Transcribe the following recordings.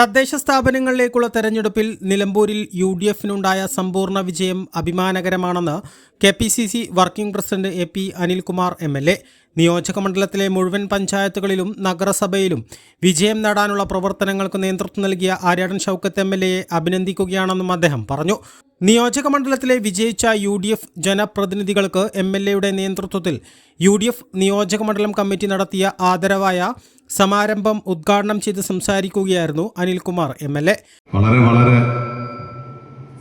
തദ്ദേശ സ്ഥാപനങ്ങളിലേക്കുള്ള തെരഞ്ഞെടുപ്പിൽ നിലമ്പൂരിൽ യു ഡി എഫിനുണ്ടായ സമ്പൂർണ വിജയം അഭിമാനകരമാണെന്ന് K P C C working president A P Anilkumar M L A. നിയോജകമണ്ഡലത്തിലെ മുഴുവൻ പഞ്ചായത്തുകളിലും നഗരസഭയിലും വിജയം നേടാനുള്ള പ്രവർത്തനങ്ങൾക്ക് നേതൃത്വം നൽകിയ ആര്യാടൻ ഷൗക്കത്ത് എം എൽ എയെ അഭിനന്ദിക്കുകയാണെന്നും അദ്ദേഹം പറഞ്ഞു. നിയോജകമണ്ഡലത്തിലെ വിജയിച്ച യു ഡി എഫ് ജനപ്രതിനിധികൾക്ക് എം എൽ എയുടെ നേതൃത്വത്തിൽ യു ഡി എഫ് നിയോജകമണ്ഡലം കമ്മിറ്റി നടത്തിയ ആദരവായ സമാരംഭം ഉദ്ഘാടനം ചെയ്ത് സംസാരിക്കുകയായിരുന്നു അനിൽകുമാർ എം എൽ എ. വളരെ വളരെ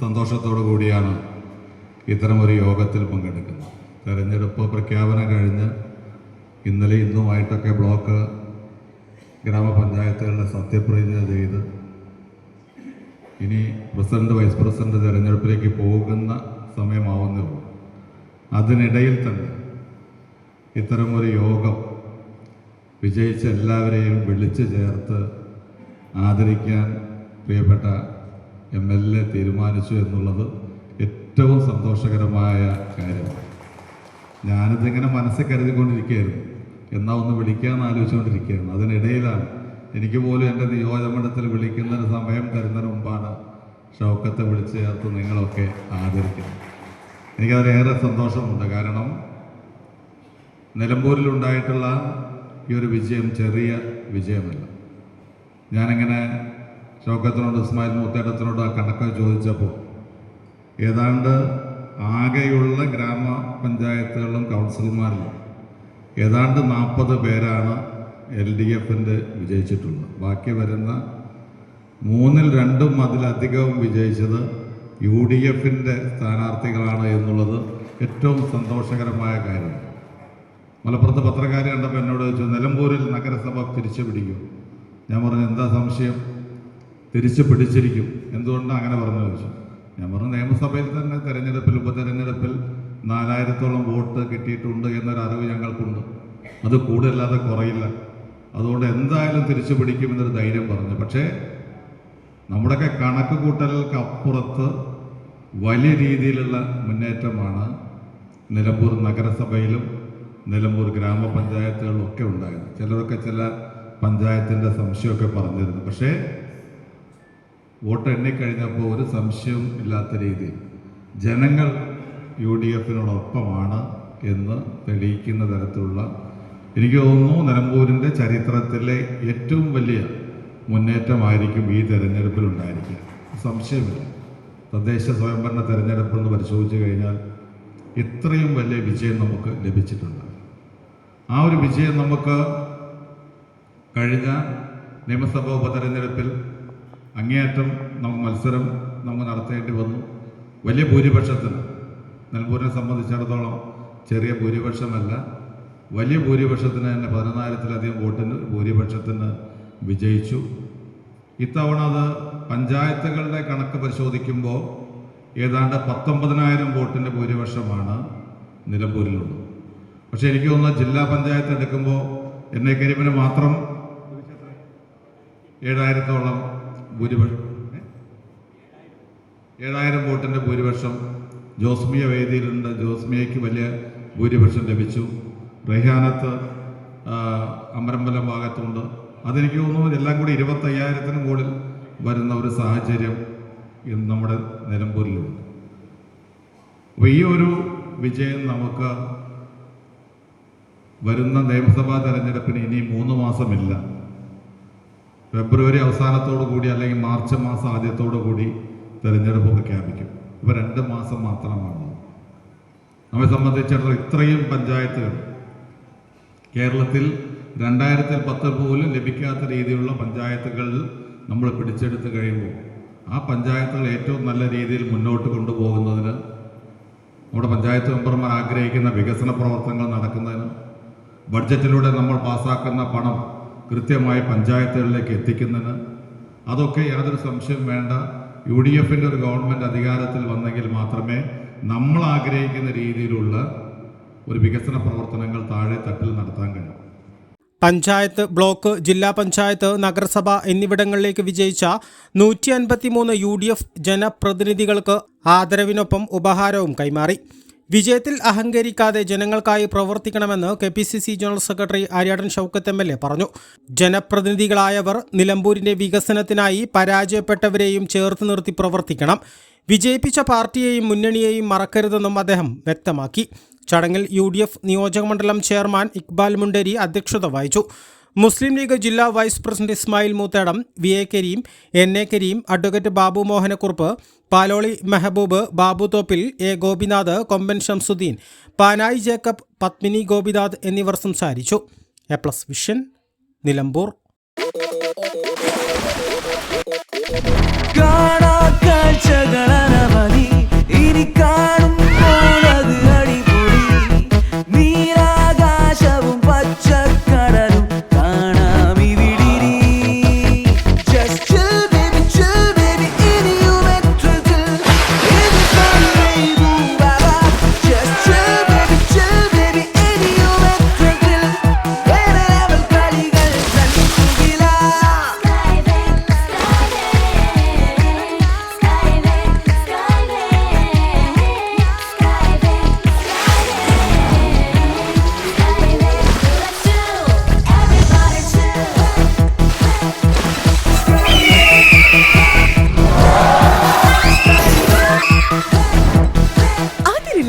സന്തോഷത്തോടു കൂടിയാണ് ഇത്തരമൊരു യോഗത്തിൽ പങ്കെടുക്കുന്നത്. തെരഞ്ഞെടുപ്പ് പ്രഖ്യാപനം കഴിഞ്ഞ് ഇന്നലെ ഇന്നുമായിട്ടൊക്കെ ബ്ലോക്ക് ഗ്രാമപഞ്ചായത്തുകളുടെ സത്യപ്രതിജ്ഞ ചെയ്ത് ഇനി പ്രസിഡന്റ് വൈസ് പ്രസിഡന്റ് തെരഞ്ഞെടുപ്പിലേക്ക് പോകുന്ന സമയമാവുന്നേ ഉള്ളൂ. അതിനിടയിൽ തന്നെ ഇത്തരമൊരു യോഗം വിജയിച്ച എല്ലാവരെയും വിളിച്ചു ചേർത്ത് ആദരിക്കാൻ പ്രിയപ്പെട്ട എം എൽ എ തീരുമാനിച്ചു എന്നുള്ളത് ഏറ്റവും സന്തോഷകരമായ കാര്യമാണ് ഞാനിതിങ്ങനെ മനസ്സിൽ കരുതിക്കൊണ്ടിരിക്കുകയായിരുന്നു. എന്നാ ഒന്ന് വിളിക്കാമെന്ന് ആലോചിച്ചുകൊണ്ടിരിക്കുകയായിരുന്നു. അതിനിടയിലാണ് എനിക്ക് പോലും എന്റെ നിയോജകമണ്ഡലത്തിൽ വിളിക്കുന്നതിന് സമയം തരുന്നതിന് മുമ്പാണ് ഷൗക്കത്തെ വിളിച്ച് ചേർത്ത് നിങ്ങളൊക്കെ ആദരിക്കുന്നത്. എനിക്കതിലേറെ സന്തോഷമുണ്ട്. കാരണം നിലമ്പൂരിലുണ്ടായിട്ടുള്ള ഈ ഒരു വിജയം ചെറിയ വിജയമല്ല. ഞാനിങ്ങനെ ഷൗക്കത്തിനോട് ഇസ്മായിൽ മൂത്തേട്ടത്തിനോട് ആ കണക്ക് ചോദിച്ചപ്പോൾ ഏതാണ്ട് ആകെയുള്ള ഗ്രാമപഞ്ചായത്തുകളിലും കൗൺസിലർമാരിലും ഏതാണ്ട് നാൽപ്പത് പേരാണ് എൽ ഡി എഫിന്റെ വിജയിച്ചിട്ടുള്ളത്. ബാക്കി വരുന്ന മൂന്നിൽ രണ്ടും അതിലധികവും വിജയിച്ചത് യു ഡി എഫിന്റെ സ്ഥാനാർത്ഥികളാണ് എന്നുള്ളത് ഏറ്റവും സന്തോഷകരമായ കാര്യമാണ്. മലപ്പുറത്ത് പത്രക്കാരെ കണ്ടപ്പോൾ എന്നോട് ചോദിച്ചു നിലമ്പൂരിൽ നഗരസഭ തിരിച്ചു പിടിക്കും. ഞാൻ പറഞ്ഞു എന്താ സംശയം? തിരിച്ചു പിടിച്ചിരിക്കും. എന്തുകൊണ്ടാണ് അങ്ങനെ പറഞ്ഞു ചോദിച്ചു. ഞാൻ പറഞ്ഞു നിയമസഭയിൽ തന്നെ തെരഞ്ഞെടുപ്പിൽ ഉപതെരഞ്ഞെടുപ്പിൽ നാലായിരത്തോളം വോട്ട് കിട്ടിയിട്ടുണ്ട് എന്നൊരു അറിവ് ഞങ്ങൾക്കുണ്ട്. അത് കൂടുതലല്ലാതെ കുറയില്ല. അതുകൊണ്ട് എന്തായാലും തിരിച്ചു പിടിക്കുമെന്നൊരു ധൈര്യം പറഞ്ഞു. പക്ഷേ നമ്മുടെയൊക്കെ കണക്ക് കൂട്ടലുകൾക്ക് അപ്പുറത്ത് വലിയ രീതിയിലുള്ള മുന്നേറ്റമാണ് നിലമ്പൂർ നഗരസഭയിലും നിലമ്പൂർ ഗ്രാമപഞ്ചായത്തുകളിലൊക്കെ ഉണ്ടായിരുന്നു. ചിലരൊക്കെ ചില പഞ്ചായത്തിന്റെ സംശയമൊക്കെ പറഞ്ഞിരുന്നു. പക്ഷേ വോട്ട് എണ്ണിക്കഴിഞ്ഞപ്പോൾ ഒരു സംശയവും ഇല്ലാത്ത രീതിയിൽ ജനങ്ങൾ യു ഡി എഫിനോടൊപ്പമാണ് എന്ന് തെളിയിക്കുന്ന തരത്തിലുള്ള എനിക്ക് തോന്നുന്നു നിലമ്പൂരിന്റെ ചരിത്രത്തിലെ ഏറ്റവും വലിയ മുന്നേറ്റമായിരിക്കും ഈ തെരഞ്ഞെടുപ്പിൽ ഉണ്ടായിരിക്കുക സംശയമില്ല. തദ്ദേശ സ്വയംഭരണ തെരഞ്ഞെടുപ്പ് എന്ന് പരിശോധിച്ച് കഴിഞ്ഞാൽ ഇത്രയും വലിയ വിജയം നമുക്ക് ലഭിച്ചിട്ടുണ്ട്. ആ ഒരു വിജയം നമുക്ക് കഴിഞ്ഞ നിയമസഭാ ഉപതെരഞ്ഞെടുപ്പിൽ അങ്ങേയറ്റം നമുക്ക് മത്സരം നമുക്ക് നടത്തേണ്ടി വന്നു. വലിയ ഭൂരിപക്ഷത്തിന് നിലമ്പൂരിനെ സംബന്ധിച്ചിടത്തോളം ചെറിയ ഭൂരിപക്ഷമല്ല. വലിയ ഭൂരിപക്ഷത്തിന് തന്നെ പതിനൊന്നായിരത്തിലധികം വോട്ടിന് ഭൂരിപക്ഷത്തിന് വിജയിച്ചു. ഇത്തവണ അത് പഞ്ചായത്തുകളുടെ കണക്ക് പരിശോധിക്കുമ്പോൾ ഏതാണ്ട് പത്തൊമ്പതിനായിരം വോട്ടിന്റെ ഭൂരിപക്ഷമാണ് നിലമ്പൂരിലുള്ളത്. പക്ഷേ എനിക്ക് തോന്നുന്നു ജില്ലാ പഞ്ചായത്ത് എടുക്കുമ്പോൾ എന്നെ കരിമിന് മാത്രം ഏഴായിരത്തോളം ഭൂരിപക്ഷം? ഏഴായിരം വോട്ടിന്റെ ഭൂരിപക്ഷം ജോസ്മിയ വേദിയിലുണ്ട്. ജോസ്മിയയ്ക്ക് വലിയ ഭൂരിപക്ഷം ലഭിച്ചു. അമരമ്പല അമരമ്പലം ഭാഗത്തുണ്ട്. അതെനിക്ക് തോന്നുന്നു എല്ലാം കൂടി ഇരുപത്തയ്യായിരത്തിന് മുകളിൽ വരുന്ന ഒരു സാഹചര്യം ഇന്ന് നമ്മുടെ നിലമ്പൂരിലുണ്ട്. അപ്പോൾ ഈ ഒരു വിജയം നമുക്ക് വരുന്ന നിയമസഭാ തെരഞ്ഞെടുപ്പിന് ഇനി മൂന്ന് മാസമില്ല. ഫെബ്രുവരി അവസാനത്തോടു കൂടി അല്ലെങ്കിൽ മാർച്ച് മാസം ആദ്യത്തോടു കൂടി തെരഞ്ഞെടുപ്പ് പ്രഖ്യാപിക്കും. ഇപ്പൊ രണ്ട് മാസം മാത്രമാണ്. നമ്മെ സംബന്ധിച്ചിടത്തോളം ഇത്രയും പഞ്ചായത്തുകൾ കേരളത്തിൽ രണ്ടായിരത്തിൽ പത്ത് പോലും ലഭിക്കാത്ത രീതിയിലുള്ള പഞ്ചായത്തുകൾ നമ്മൾ പിടിച്ചെടുത്ത് കഴിയുമ്പോൾ ആ പഞ്ചായത്തുകൾ ഏറ്റവും നല്ല രീതിയിൽ മുന്നോട്ട് കൊണ്ടുപോകുന്നതിന് നമ്മുടെ പഞ്ചായത്ത് മെമ്പർമാർ ആഗ്രഹിക്കുന്ന വികസന പ്രവർത്തനങ്ങൾ നടക്കുന്നതിന് ബഡ്ജറ്റിലൂടെ നമ്മൾ പാസ്സാക്കുന്ന പണം കൃത്യമായി പഞ്ചായത്തുകളിലേക്ക് എത്തിക്കുന്നതിന് അതൊക്കെ യാതൊരു സംശയം വേണ്ട. യു ഡി എഫിന്റെ ഒരു ഗവൺമെന്റ് അധികാരത്തിൽ വന്നെങ്കിൽ മാത്രമേ നമ്മൾ ആഗ്രഹിക്കുന്ന രീതിയിലുള്ള ഒരു വികസന പ്രവർത്തനങ്ങൾ താഴെ തട്ടിൽ നടത്താൻ കഴിയും. പഞ്ചായത്ത് ബ്ലോക്ക് ജില്ലാ പഞ്ചായത്ത് നഗരസഭ എന്നിവിടങ്ങളിലേക്ക് വിജയിച്ച നൂറ്റി അൻപത്തിമൂന്ന് യു ഡി എഫ് ജനപ്രതിനിധികൾക്ക് ആദരവിനൊപ്പം ഉപഹാരവും കൈമാറി. വിജയത്തിൽ അഹങ്കരിക്കാതെ ജനങ്ങൾക്കായി പ്രവർത്തിക്കണമെന്ന് K P C C general secretary Aryadan Shoukath M L A പറഞ്ഞു. ജനപ്രതിനിധികളായവർ നിലമ്പൂരിന്റെ വികസനത്തിനായി പരാജയപ്പെട്ടവരെയും ചേർത്ത് നിർത്തി പ്രവർത്തിക്കണം. വിജയിപ്പിച്ച പാർട്ടിയെയും മുന്നണിയെയും മറക്കരുതെന്നും അദ്ദേഹം വ്യക്തമാക്കി. ചടങ്ങിൽ യു ഡി എഫ് നിയോജകമണ്ഡലം ചെയർമാൻ ഇക്ബാൽ മുണ്ടേരി അധ്യക്ഷത വഹിച്ചു. മുസ്ലിം ലീഗ് ജില്ലാ vice president Ismail Moothedam V A Kareem N A Kareem advocate Babu Mohanakkurup Paloli Mehaboob Babu Thoppil A Gopinath Komban Shamsuddin Panayi Jacob Padmini Gopinath എന്നിവർ സംസാരിച്ചു. A plus vision Nilambur. കാണാ